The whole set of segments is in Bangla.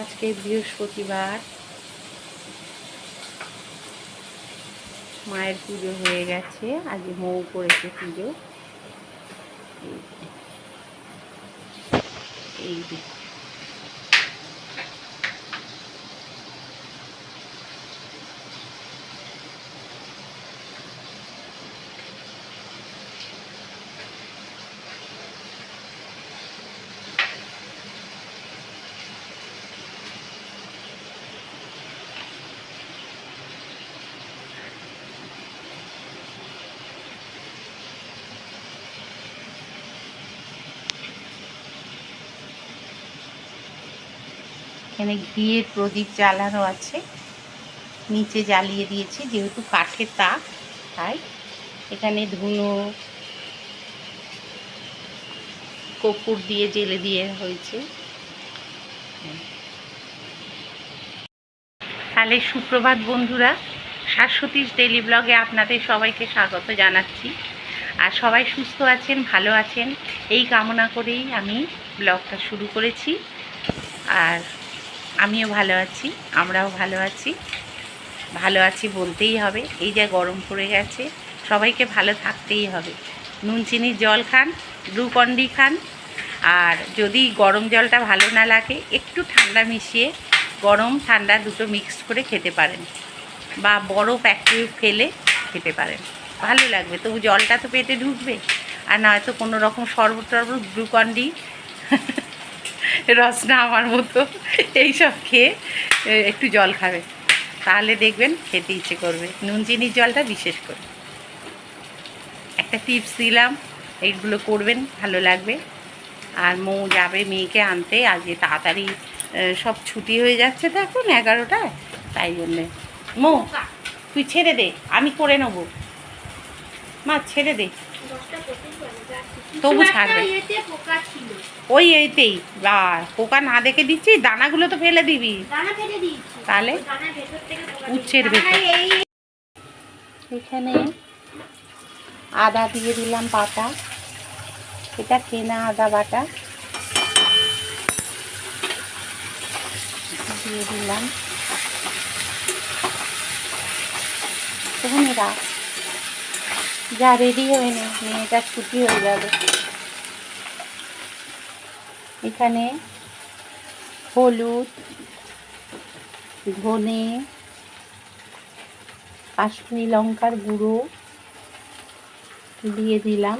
আজকে বৃহস্পতিবার। মায়ের পুজো হয়ে গেছে আজকে মৌ করেছে পুজো। এই এখানে ঘিয়ের প্রদীপ জ্বালানো আছে। নিচে জ্বালিয়ে দিয়েছি, যেহেতু কাঠের তাক, তাই। এখানে ধুনো কপুর দিয়ে জেলে দিয়ে হয়েছে। তাহলে সুপ্রভাত বন্ধুরা, শাশ্বতীশ ডেলি ব্লগে আপনাদের সবাইকে স্বাগত জানাচ্ছি। আর সবাই সুস্থ আছেন, ভালো আছেন, এই কামনা করেই আমি ব্লগটা শুরু করেছি। আর আমিও ভালো আছি, আমরাও ভালো আছি। ভালো আছি বলতেই হবে, এই যে গরম পড়ে গেছে, সবাইকে ভালো থাকতেই হবে। নুন চিনির জল খান গ্লুকন্ডি খান, আর যদি গরম জলটা ভালো না লাগে, একটু ঠান্ডা মিশিয়ে গরম ঠান্ডা দুটো মিক্স করে খেতে পারেন, বা বরফ একটু ফেলে খেতে পারেন। ভালো লাগবে, তবু জলটা তো পেটে ঢুকবে, আর নয়তো কোনো রকম শরবত টরবত গ্লুকন্ডি রসনা আমার মতো। এইসব খেয়ে একটু জল খাবে। তাহলে দেখবেন খেতে ইচ্ছে করবে। নুন চিনির জলটা বিশেষ করে। একটা টিপস দিলাম এইগুলো করবেন ভালো লাগবে। আর মৌ যাবে মেয়েকে আনতে আজকে তাড়াতাড়ি সব ছুটি হয়ে যাচ্ছে তো এখন এগারোটায়। তাই জন্যে। মৌ তুই ছেড়ে দে আমি করে নেব। মা ছেড়ে দে। তবু ছাড়বে। ওই এইতেই। বা পোকা না দেখে দিচ্ছি দানাগুলো তো ফেলে দিবি। তাহলে? উচ্ছের ভেতর। এখানে আদা দিয়ে দিলাম বাটা। এটা কেনা আদা বাটা। দিয়ে দিলাম। এরা যা রেডি হয়ে নে মেয়েটা ছুটি হয়ে যাবে এখানে হলুদ ধনে কাশ্মীরি লঙ্কার গুঁড়ো দিয়ে দিলাম।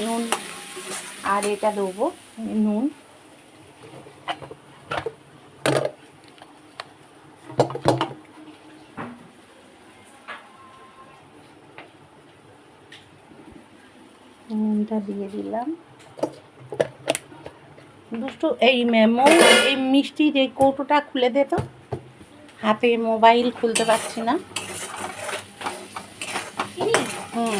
নুন আর এটা দেবো নুন। নুনটা দিয়ে দিলাম। দুষ্টু, এই মৌ এই মিষ্টির এই কৌটোটা খুলে দে তো। হাতে মোবাইল খুলতে পারছি না। হুম।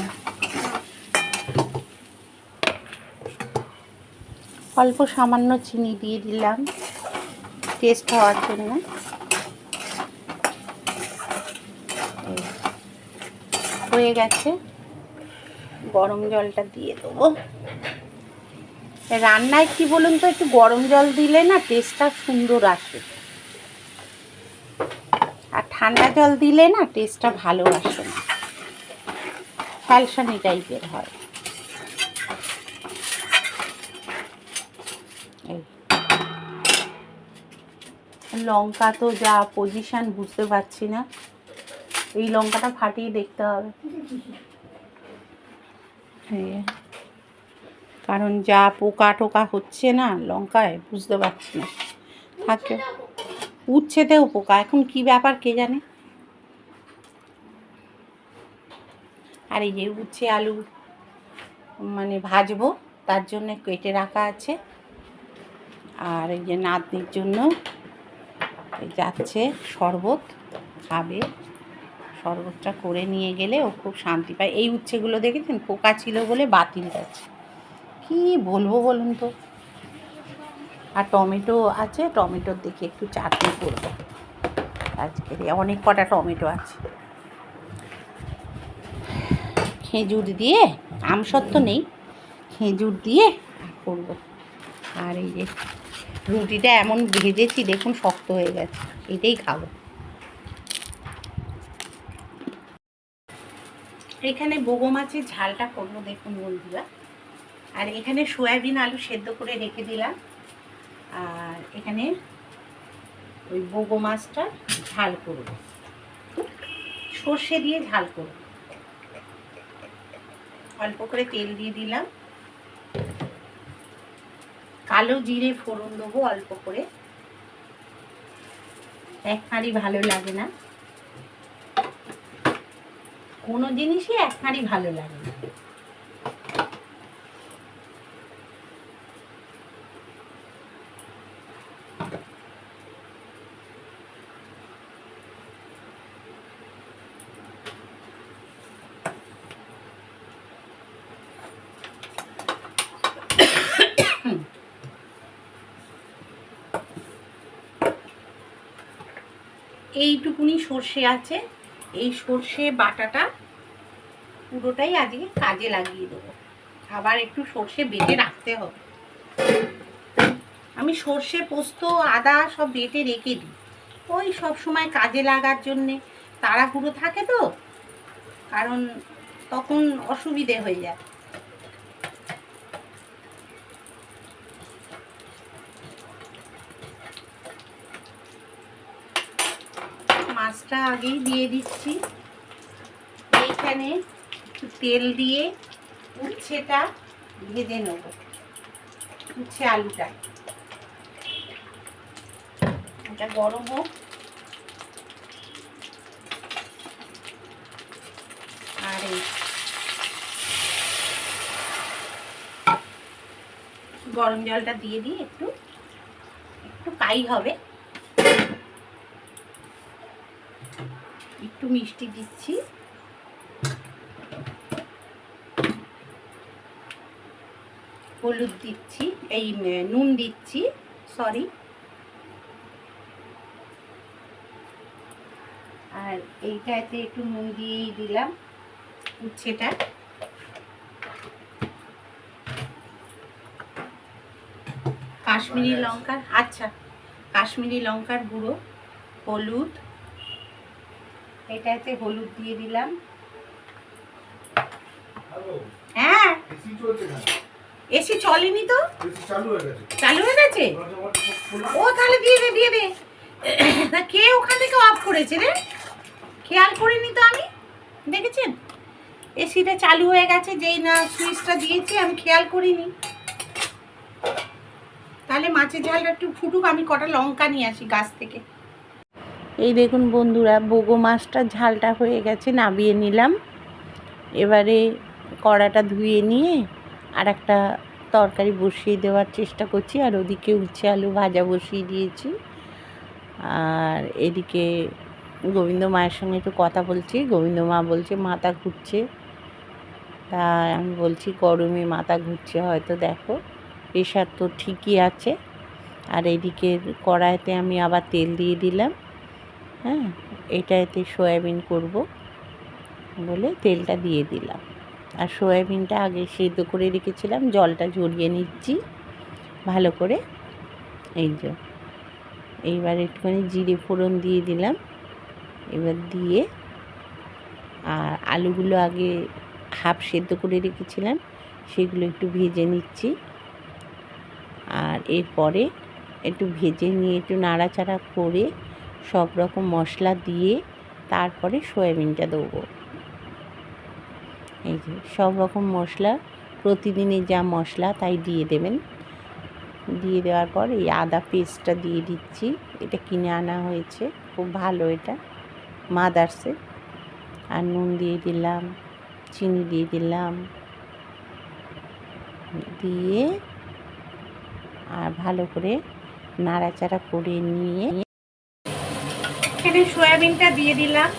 অল্প সামান্য চিনি দিয়ে দিলাম টেস্ট হওয়ার জন্য। হয়ে গেছে। গরম জলটা দিয়ে দেবো। রান্নায় কি বলুন তো, একটু গরম জল দিলে না টেস্টটা সুন্দর আসে। আর ঠান্ডা জল দিলে না টেস্টটা ভালো আসে না। ফ্যালসানি টাইপের হয়। লঙ্কা তো যা পজিশন বুঝতে পারছি না। এই লঙ্কাটা ফাটিয়ে দেখতে হবে। কারণ যা পোকা টোকা হচ্ছে না লঙ্কায়, বুঝতে পারছি না। থাকে। উচ্ছেতেও পোকা, এখন কি ব্যাপার কে জানে? আর এই যে উচ্ছে, আলু মানে ভাজবো, তার জন্য কেটে রাখা আছে। আর এই যে নাতনির জন্য যাচ্ছে শরবত, খাবে। শরবতটা করে নিয়ে গেলে ও খুব শান্তি পায়। এই উচ্ছেগুলো দেখেছেন? পোকা ছিল বলে বাতিল গেছে কি বলব বলুন তো? আর টমেটো আছে, টমেটোর দেখে একটু চাটনি করব। আজকে অনেক কটা টমেটো আছে। খেজুর দিয়ে, আমসত্ব নেই, খেজুর দিয়ে করব। আর এই যে রুটিটা এমন ভেজেছি, দেখুন শক্ত হয়ে গেছে। এটাই খাব। এখানে বগো মাছের ঝালটা করব দেখুন বন্ধুরা। আর এখানে সয়াবিন আলু সেদ্ধ করে রেখে দিলাম। আর এখানে ওই বগো মাছটা ঝাল করব। সর্ষে দিয়ে ঝাল করব। অল্প করে তেল দিয়ে দিলাম। কালো জিরে ফোড়ন দেবো অল্প করে। এক হাঁড়ি ভালো লাগে না। কোনো জিনিসই এক ভালো লাগে না। এইটুকুনি সর্ষে আছে। এই সর্ষে বাটাটা পুরোটাই আজকে কাজে লাগিয়ে দেবো। আবার একটু সর্ষে বেটে রাখতে হবে। আমি সর্ষে পোস্ত, আদা সব বেটে রেখে দিই। ওই সব সময় কাজে লাগার জন্যে তাড়াহুড়ো থাকে তো, কারণ তখন অসুবিধে হয়ে যায় মাছটা আগেই দিয়ে দিচ্ছি। এইখানে তেল দিয়ে উচ্ছেটা ভেজে নেব। উচ্ছে আলুটা। এটা গরম হোক। আর এই গরম জলটা দিয়ে দিই একটু একটু কাই হবে। একটু মিষ্টি দিচ্ছি। হলুদ দিচ্ছি এই নুন দিচ্ছি সরি আর এইটাতে একটু নুন দিয়েই দিলাম উচ্ছেটা। কাশ্মীরি লঙ্কার আচ্ছা কাশ্মীরি লঙ্কার গুঁড়ো হলুদ এটাতে হলুদ দিয়ে দিলাম। হ্যাঁ। এসি চলেনি তো? চালু হয়ে গেছে। ও তাহলে দিয়ে দে দিয়ে দে। কে ওখান থেকে অফ করেছে রে। খেয়াল করিনি তো আমি। দেখেছেন? এসিটা চালু হয়ে গেছে যেই না সুইচটা দিয়েছি আমি খেয়াল করিনি। তাহলে মাছের ঝালটা একটু ফুটুক আমি কটা লঙ্কা নিয়ে আসি গাছ থেকে। এই দেখুন বন্ধুরা বগো মাছটা ঝালটা হয়ে গেছে নাবিয়ে নিলাম। এবারে কড়াটা ধুয়ে নিয়ে আর একটা তরকারি বসিয়ে দেওয়ার চেষ্টা করছি, আর ওদিকে উচ্ছে আলু ভাজা বসিয়ে দিয়েছি। আর এদিকে গোবিন্দ মায়ের সঙ্গে একটু কথা বলছি, গোবিন্দ মা বলছে মাথা ঘুরছে। তা আমি বলছি, গরমে মাথা ঘুরছে হয়তো, দেখো, প্রেশার তো ঠিকই আছে। আর এদিকে কড়াইতে আমি আবার তেল দিয়ে দিলাম। হ্যাঁ এটাতে সয়াবিন করব বলে তেলটা দিয়ে দিলাম। আর সয়াবিনটা আগে সেদ্ধ করে রেখেছিলাম, জলটা ঝরিয়ে নিচ্ছি ভালো করে। এই যে, এইবার একটুখানি জিরে ফোড়ন দিয়ে দিলাম। এবার দিয়ে আর আলুগুলো আগে হাফ সেদ্ধ করে রেখেছিলাম, সেগুলো একটু ভেজে নিচ্ছি। আর এরপরে একটু ভেজে নিয়ে একটু নাড়াচাড়া করে সব রকম মশলা দিয়ে তারপরে সয়াবিনটা দেবো। এই যে, সব রকম মশলা, প্রতিদিনের যা মশলা তাই দিয়ে দেবেন। দিয়ে দেওয়ার পর এই আদা পেস্টটা দিয়ে দিচ্ছি। এটা কিনে আনা হয়েছে, খুব ভালো এটা, মাদার্সে। আর নুন দিয়ে দিলাম, চিনি দিয়ে দিলাম। দিয়ে আর ভালো করে নাড়াচাড়া করে নিয়ে এখানে সয়াবিনটা দিয়ে দিলাম।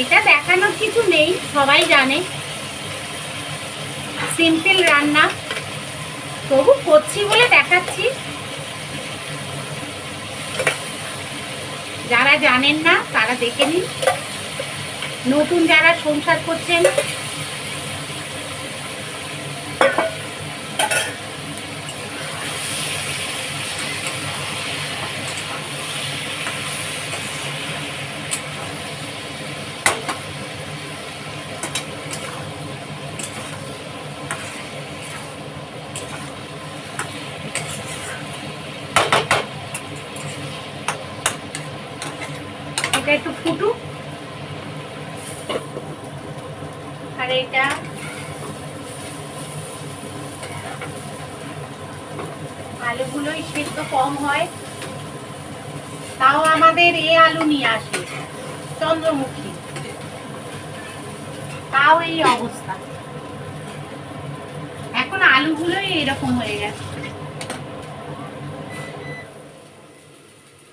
এটা দেখানোর কিছু নেই, সবাই জানে। সিম্পল রান্না। তবু করছি বলে দেখাচ্ছি। যারা জানেন না, তারা দেখে নিন। নতুন যারা সংসার করছেন এটা একটু ফুটুক আর এটা আলুগুলোই সেদ্ধ কম হয় তাও আমাদের এ আলু নিয়ে আসে চন্দ্রমুখী তাও এই অবস্থা এখন আলুগুলোই এরকম হয়ে গেছে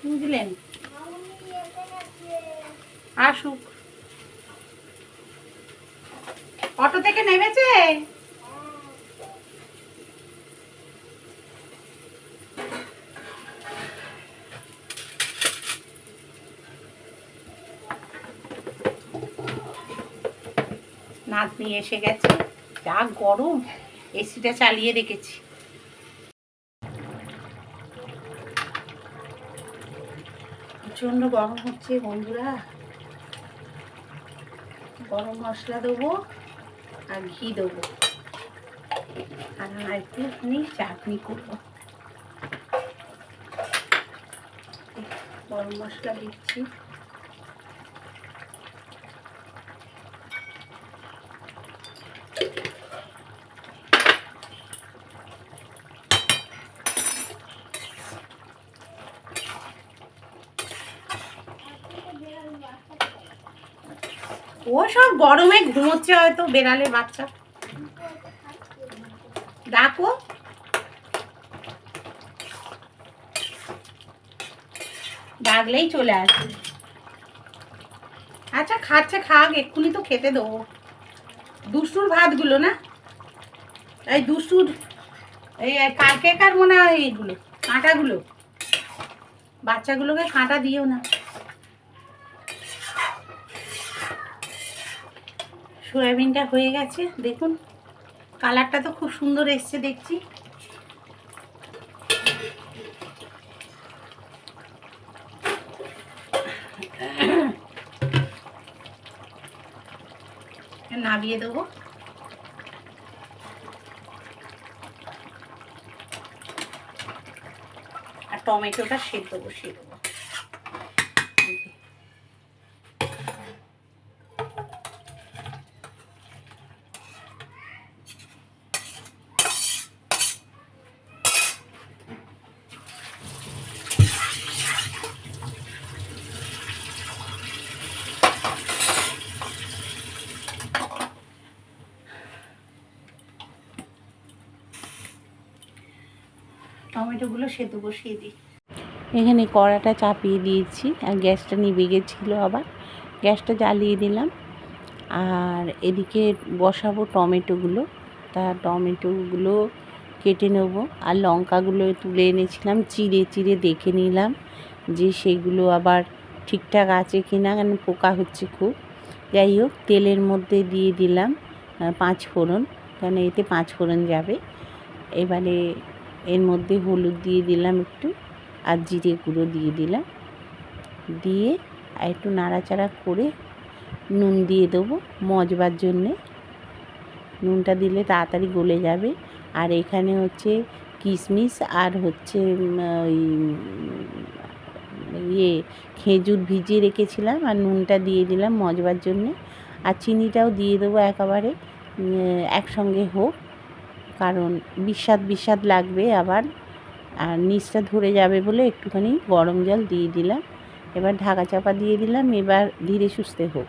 বুঝলেন আসুক অটো থেকে নেমেছে নাতনি এসে গেছে। যা গরম, এসিটা চালিয়ে রেখেছি। প্রচণ্ড গরম হচ্ছে বন্ধুরা। গরম মশলা দেবো আর ঘি দেবো। আর একটুখানি চাটনি করব। গরম মশলা দিচ্ছি। ও সব গরমে ঘুমোচ্ছে হয়তো বেড়ালের বাচ্চা। ডাকো। ডাকলেই চলে আসবে আচ্ছা খাচ্ছে, খাক, এক্ষুনি তো খেতে দেবো। দুষ্টুর ভাতগুলো না? এই দুষ্টুর, এই কালকেকার মনে হয় এইগুলো, কাঁটাগুলো। বাচ্চাগুলোকে কাঁটা দিও না। সয়াবিনটা হয়ে গেছে। দেখুন, কালারটা তো খুব সুন্দর এসছে দেখছি। নামিয়ে দেবো। আর টমেটোটা সেদ্ধ বসিয়ে দেবো। টমেটোগুলো সেদ্ধ বসিয়ে দিই। এখানে কড়াটা চাপিয়ে দিয়েছি, আর গ্যাসটা নিভে গেছিল আবার। গ্যাসটা জ্বালিয়ে দিলাম, আর এদিকে বসাবো টমেটোগুলো। তা টমেটোগুলো কেটে নেব, আর লঙ্কাগুলো তুলে এনেছিলাম, চিড়ে চিড়ে দেখে নিলাম যে সেগুলো আবার ঠিকঠাক আছে কি না কেন পোকা হচ্ছে খুব। যাই হোক, তেলের মধ্যে দিয়ে দিলাম পাঁচ ফোড়ন কারণ এতে পাঁচ ফোড়ন যাবে। এবারে এর মধ্যে হলুদ দিয়ে দিলাম একটু আর জিরে গুঁড়ো দিয়ে দিলাম। দিয়ে আর একটু নাড়াচাড়া করে নুন দিয়ে দেবো মজবার জন্যে। নুনটা দিলে তাড়াতাড়ি গলে যাবে। আর এখানে হচ্ছে কিশমিশ আর হচ্ছে ওই ইয়ে খেজুর ভিজিয়ে রেখেছিলাম আর নুনটা দিয়ে দিলাম মজবার জন্যে। আর চিনিটাও দিয়ে দেবো একেবারে একসঙ্গে হোক। কারণ বিস্বাদ বিস্বাদ লাগবে আবার, আর নিচটা ধরে যাবে বলে একটুখানি গরম জল দিয়ে দিলাম। এবার ঢাকা চাপা দিয়ে দিলাম, এবার ধীরে সুস্থে হোক।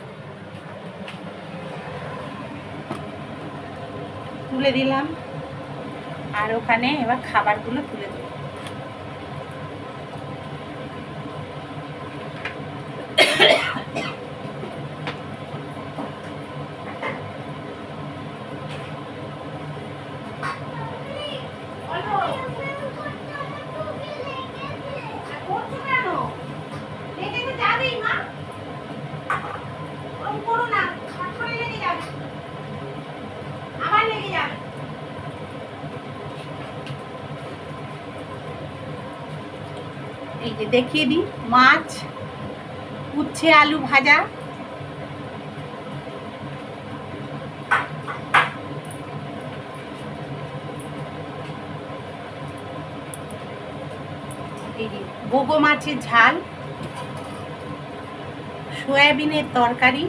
তুলে দিলাম। আর ওখানে এবার খাবারগুলো তুলে দেবো করছ কেন লেগে তো যাবেই মা ওরকম করো না হট করে লেগে যাবে আবার লেগে যাবে এই যে দেখিয়ে দিই মাছ, উচ্ছে, আলু ভাজা গোগো মাছের ঝাল, সয়াবিনের তরকারি,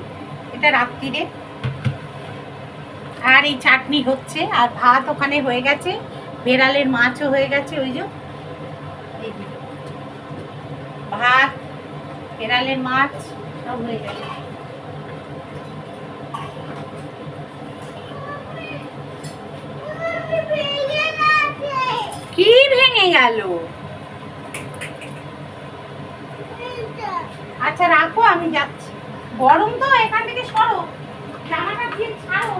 এটা রাত্রিরে আর এই চাটনি হচ্ছে, আর ভাত ওখানে হয়ে গেছে, বেড়ালের মাছও হয়ে গেছে, ওই যে এই যে। ভাত বেড়ালের মাছ, সব হয়ে গেছে কি ভেঙে গেল? আচ্ছা রাখো, আমি যাচ্ছি। গরম তো, এখান থেকে সরো। জামাটা দিয়ে ছাড়ো।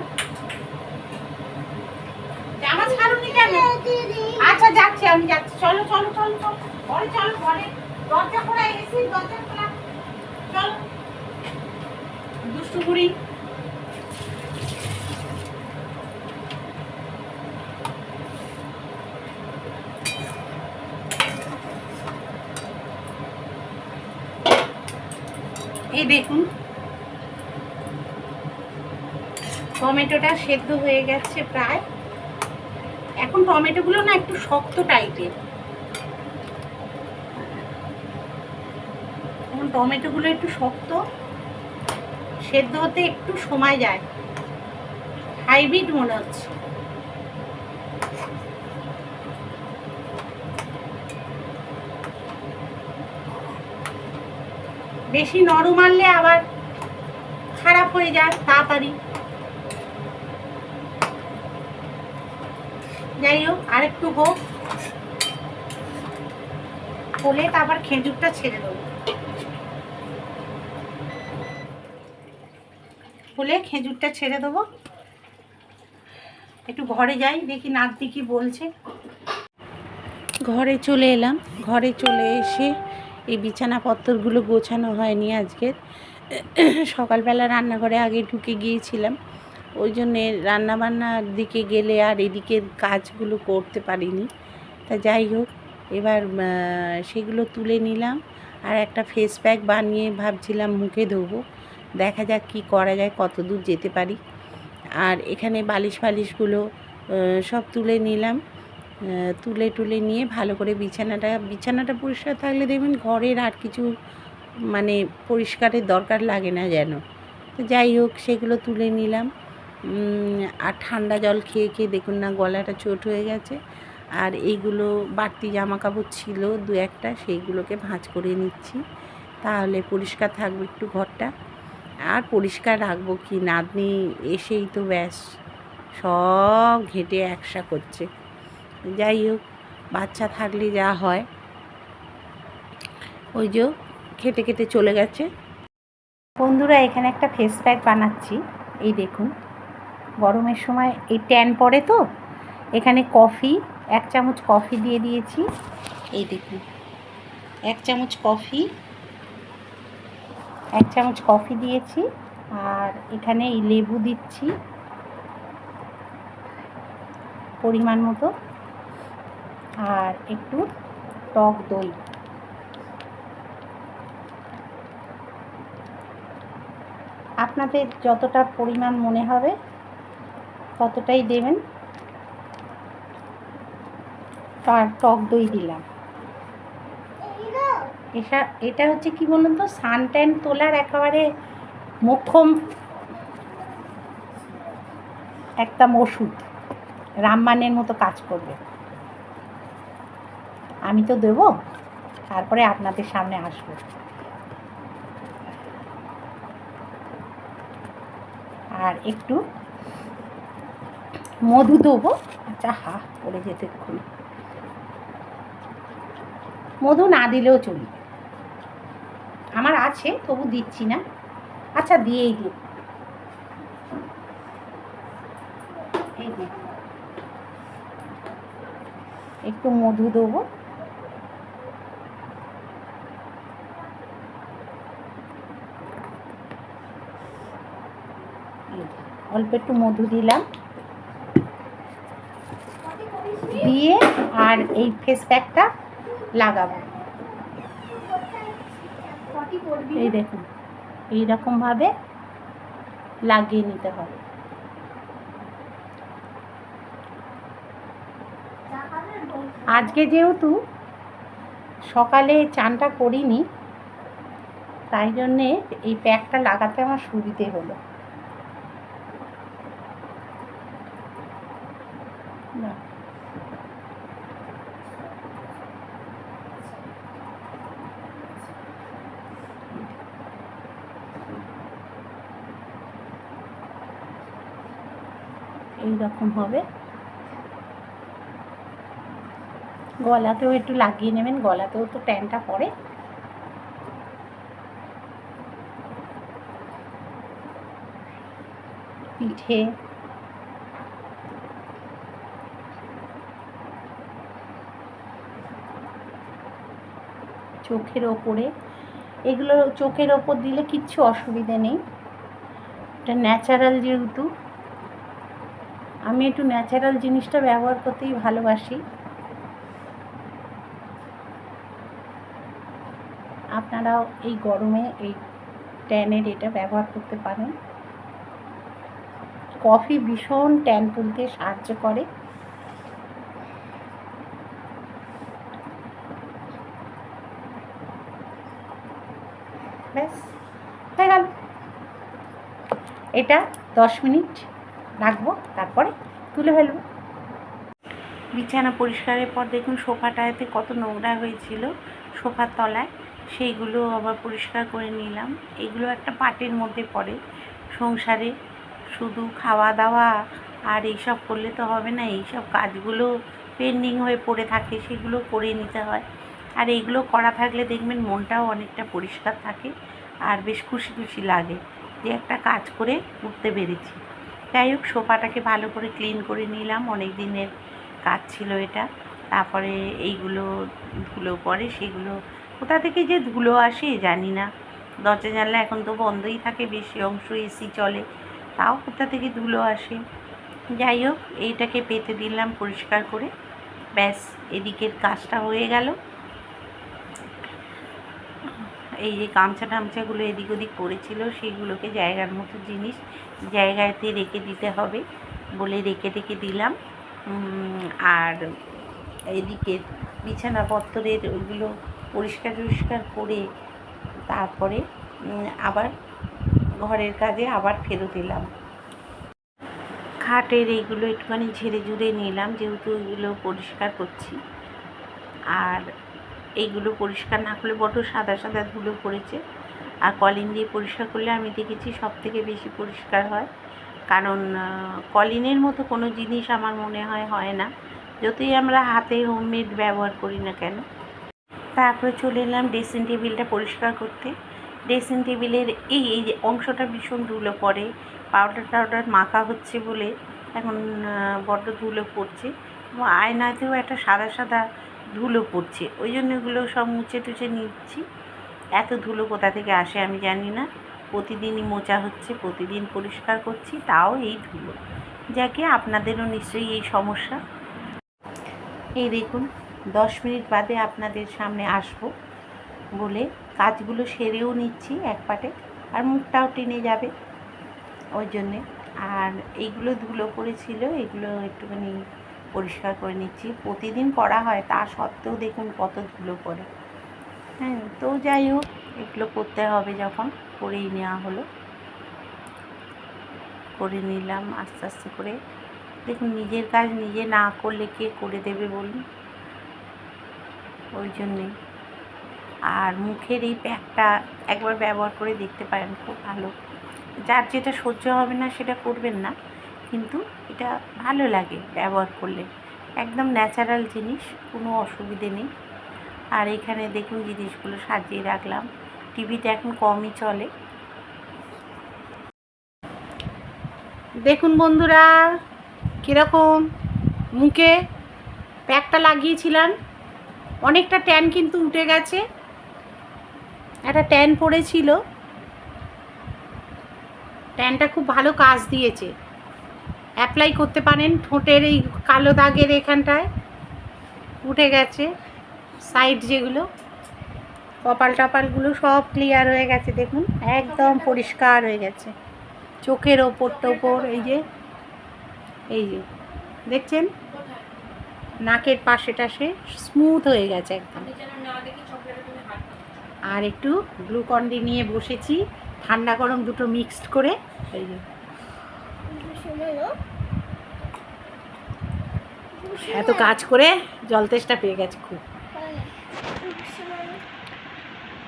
জামা ছাড়ুনি কেন? আচ্ছা যাচ্ছি, আমি যাচ্ছি। চলো চলো চলো চলো। ঘরে চলো, ঘরে। এই দেখুন টমেটোটা সেদ্ধ হয়ে গেছে প্রায়। এখন টমেটোগুলো না একটু শক্ত টাইপের টমেটোগুলো একটু শক্ত, সেদ্ধ হতে একটু সময় যায়। হাইব্রিড মনে হচ্ছে। বেশি নরম আনলে আবার খারাপ হয়ে যায়, তাড়াতাড়ি। যাই হোক, আরেকটু হোক। হলে তারপর খেজুরটা ছেড়ে দেবো। হলে খেজুরটা ছেড়ে দেবো। একটু ঘরে যাই, দেখি নাতনি কি বলছে। ঘরে চলে এলাম। ঘরে চলে এসে এই বিছানাপত্রগুলো গোছানো হয়নি আজকের সকালবেলা রান্নাঘরে আগে ঢুকে গিয়েছিলাম। ওই জন্যে রান্নাবান্নার দিকে গেলে আর এদিকের কাজগুলো করতে পারিনি। তা যাই হোক, এবার সেগুলো তুলে নিলাম। আর একটা ফেস প্যাক বানিয়ে ভাবছিলাম মুখে দেবো। দেখা যাক কি করা যায় কত দূর যেতে পারি। আর এখানে বালিশ ফালিশগুলো সব তুলে নিলাম। তুলে টুলে নিয়ে ভালো করে বিছানাটা বিছানাটা পরিষ্কার থাকলে দেখবেন ঘরের আর কিছু মানে পরিষ্কারের দরকার লাগে না যেন। তো যাই হোক, সেগুলো তুলে নিলাম। আর ঠান্ডা জল খেয়ে খেয়ে দেখুন না গলাটা চোট হয়ে গেছে। আর এইগুলো বাড়তি জামা কাপড় ছিল দু একটা, সেইগুলোকে ভাঁজ করে নিচ্ছি। তাহলে পরিষ্কার থাকবে একটু ঘরটা। আর পরিষ্কার রাখব কি? নাতনি এসেই তো ব্যাস, সব ঘেটে একসা করছে। যাই হোক, বাচ্চা থাকলে যা হয়। ওই যে খেটে খেটে চলে গেছে। বন্ধুরা, এখানে একটা ফেস প্যাক বানাচ্ছি। এই দেখুন, গরমের সময় এই ট্যান পড়ে তো? এখানে কফি এক চামচ কফি দিয়ে দিয়েছি। এই দেখুন, এক চামচ কফি এক চামচ কফি দিয়েছি, আর এখানে এই লেবু দিচ্ছি পরিমাণ মতো, আর একটু টক দই। আপনাদের যতটা পরিমাণ মনে হবে, ততটাই দেবেন। তার টক দই দিলাম। এটা এটা হচ্ছে কি বলুন তো সানট্যান তোলার একেবারে মোক্ষম একটা ওষুধ। রামবানের মতো কাজ করবে। আমি তো দেবো, তারপরে আপনাদের সামনে আসব। আর একটু মধু দেবো। আচ্ছা হা, পড়ে যেতে এক্ষুনি। মধু না দিলেও আমার আছে, তবু দিচ্ছি না। আচ্ছা দিয়েই দিই। একটু মধু দেবো। অল্প একটু মধু দিলাম। দিয়ে আর এই ফেস প্যাকটা লাগাবো। এই দেখুন এইরকমভাবে লাগিয়ে নিতে হবে। আজকে যেহেতু সকালে চানটা করিনি, তাই জন্যে এই প্যাকটা লাগাতে আমার সুবিধে হলো না। এইরকম হবে। গলাতেও একটু লাগিয়ে নেবেন, গলাতেও তো ট্যানটা পড়ে। পিঠে। চোখের ওপরে। এগুলো চোখের ওপর দিলে কিচ্ছু অসুবিধে নেই। এটা ন্যাচারাল যেহেতু। আমি একটু ন্যাচারাল জিনিসটা ব্যবহার করতেই ভালোবাসি। আপনারাও এই গরমে এই ট্যানের এটা ব্যবহার করতে পারেন। কফি ভীষণ ট্যান তুলতে সাহায্য করে। ব্যাস এটা দশ মিনিট। রাখব, তারপরে তুলে ফেলব। বিছানা পরিষ্কারের পর দেখুন সোফাটাতে কত নোংরা হয়েছিল, সোফার তলায়। সেইগুলো আবার পরিষ্কার করে নিলাম। এগুলো একটা পাটের মধ্যে পড়ে। সংসারে শুধু খাওয়া দাওয়া আর এইসব করলে তো হবে না, এইসব কাজগুলো পেন্ডিং হয়ে পড়ে থাকে, সেগুলো করে নিতে হয়। আর এইগুলো করা থাকলে দেখবেন মনটাও অনেকটা পরিষ্কার থাকে আর বেশ খুশি খুশি লাগে যে একটা কাজ করে উঠতে পেরেছি। যাই হোক, সোফাটাকে ভালো করে ক্লিন করে নিলাম। অনেক দিনের কাজ ছিল এটা। তারপরে এইগুলো ধুলো পড়ে সেগুলো, কোথা থেকে যে ধুলো আসে জানি না। দরজা জানলা এখন তো বন্ধই থাকে, বেশি অংশ এসি চলে। তাও কোথা থেকে ধুলো আসে? যাই হোক, এইটাকে পেতে দিলাম পরিষ্কার করে। ব্যাস, এদিকের কাজটা হয়ে গেল। এই যে গামছা টামছাগুলো এদিক ওদিক পড়েছিল সেইগুলোকে জায়গার মতো জিনিস জায়গাতে রেখে দিতে হবে বলে রেখে রেখে দিলাম। আর এদিকে বিছানাপত্রের ওইগুলো পরিষ্কার টরিষ্কার করে তারপরে আবার ঘরের কাজে আবার ফেরত এলাম। খাটের এইগুলো একটুখানি ঝেড়ে ঝুড়ে নিলাম, যেহেতু ওইগুলো পরিষ্কার করছি। আর এইগুলো পরিষ্কার না করলে বড্ড সাদা সাদা ধুলো পড়েছে। আর কলিন দিয়ে পরিষ্কার করলে আমি দেখেছি সব থেকে বেশি পরিষ্কার হয়। কারণ কলিনের মতো কোনো জিনিস আমার মনে হয় হয় না। যতই আমরা হাতে হোমমেড ব্যবহার করি না কেন। তারপরে চলে এলাম ড্রেসিং টেবিলটা পরিষ্কার করতে। ড্রেসিং টেবিলের এই এই যে অংশটা ভীষণ ধুলো পড়ে। পাউডার টাউডার মাখা হচ্ছে বলে এখন বড্ড ধুলো পড়ছে। এবং আয়নাতেও একটা সাদা সাদা ধুলো পড়ছে। ওই জন্য এগুলো সব মুছে টুছে নিচ্ছি। এত ধুলো কোথা থেকে আসে আমি জানি না। প্রতিদিনই মোচা হচ্ছে, প্রতিদিন পরিষ্কার করছি, তাও এই ধুলো। যাকে আপনাদেরও নিশ্চয়ই এই সমস্যা। এই দেখুন, দশ মিনিট বাদে আপনাদের সামনে আসব বলে কাজগুলো সেরেও নিচ্ছি এক পাটে, আর মুখটাও টেনে যাবে ওই জন্যে। আর এইগুলো ধুলো পড়েছিল, এগুলো একটুখানি পরিষ্কার করে নিচ্ছি। প্রতিদিন করা হয়, তা সত্ত্বেও দেখুন কত ধুলো পড়ে। হ্যাঁ তো যাই হোক, এগুলো করতে হবে যখন, করেই নেওয়া হলো। করে নিলাম আস্তে আস্তে করে। দেখুন, নিজের কাজ নিজে না করলে কে করে দেবে বলুন? ওই জন্যেই আর মুখের এই প্যাকটা একবার ব্যবহার করে দেখতে পারেন, খুব ভালো। যার যেটা সহ্য হবে না সেটা করবেন না, কিন্তু এটা ভালো লাগে ব্যবহার করলে। একদম ন্যাচারাল জিনিস, কোনো অসুবিধে নেই। আর এখানে দেখুন জিনিসগুলো সাজিয়ে রাখলাম। টিভিতে এখন কমই চলে। দেখুন বন্ধুরা, কীরকম মুখে প্যাকটা লাগিয়েছিলাম অনেকটা ট্যান কিন্তু উঠে গেছে। একটা ট্যান পড়েছিল। ট্যানটা খুব ভালো কাজ দিয়েছে। অ্যাপ্লাই করতে পারেন, ঠোঁটের এই কালো দাগের এখানটায়। উঠে গেছে। সাইড যেগুলো, কপাল টপালগুলো সব ক্লিয়ার হয়ে গেছে, দেখুন, একদম পরিষ্কার হয়ে গেছে। চোখের ওপর টোপর, এই যে এই যে, দেখছেন? নাকের পাশে টাশে স্মুথ হয়ে গেছে একদম। আর একটু গ্লুকন্ডি নিয়ে বসেছি, ঠান্ডা গরম দুটো মিক্সড করে, এই যে। এত কাজ করে জল তেষ্টা পেয়ে গেছে খুব।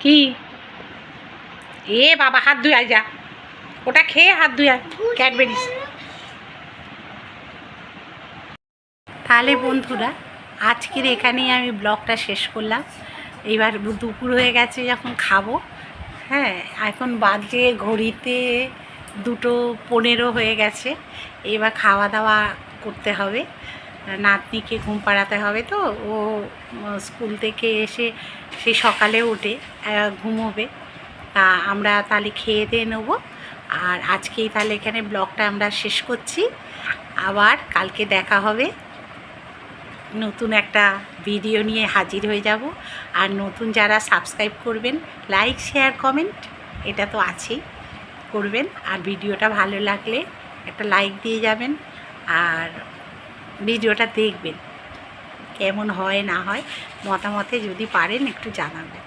কি? এ বাবা, হাত ধুয়ে আয় যা। ওটা খেয়ে হাত ধুয়ে আয়, ক্যাডবেরিস। তাহলে বন্ধুরা, আজকের এখানেই আমি ব্লগটা শেষ করলাম। এইবার দুপুর হয়ে গেছে যখন খাব। হ্যাঁ এখন বাজে ঘড়িতে দুটো পনেরো হয়ে গেছে। এবার খাওয়া দাওয়া করতে হবে। নাতনিকে ঘুম পাড়াতে হবে তো, ও স্কুল থেকে এসে সে সকালে উঠে ঘুমোবে। তা আমরা তাহলে খেয়ে দিয়ে নেব। আর আজকেই তাহলে এখানে ব্লগটা আমরা শেষ করছি। আবার কালকে দেখা হবে। নতুন একটা ভিডিও নিয়ে হাজির হয়ে যাব। আর নতুন যারা সাবস্ক্রাইব করবেন, লাইক, শেয়ার, কমেন্ট, এটা তো আছেই। করবেন। আর ভিডিওটা ভালো লাগলে একটা লাইক দিয়ে যাবেন। আর ভিডিওটা দেখবেন। কেমন হয় না হয় মতামতে যদি পারেন একটু জানাবেন।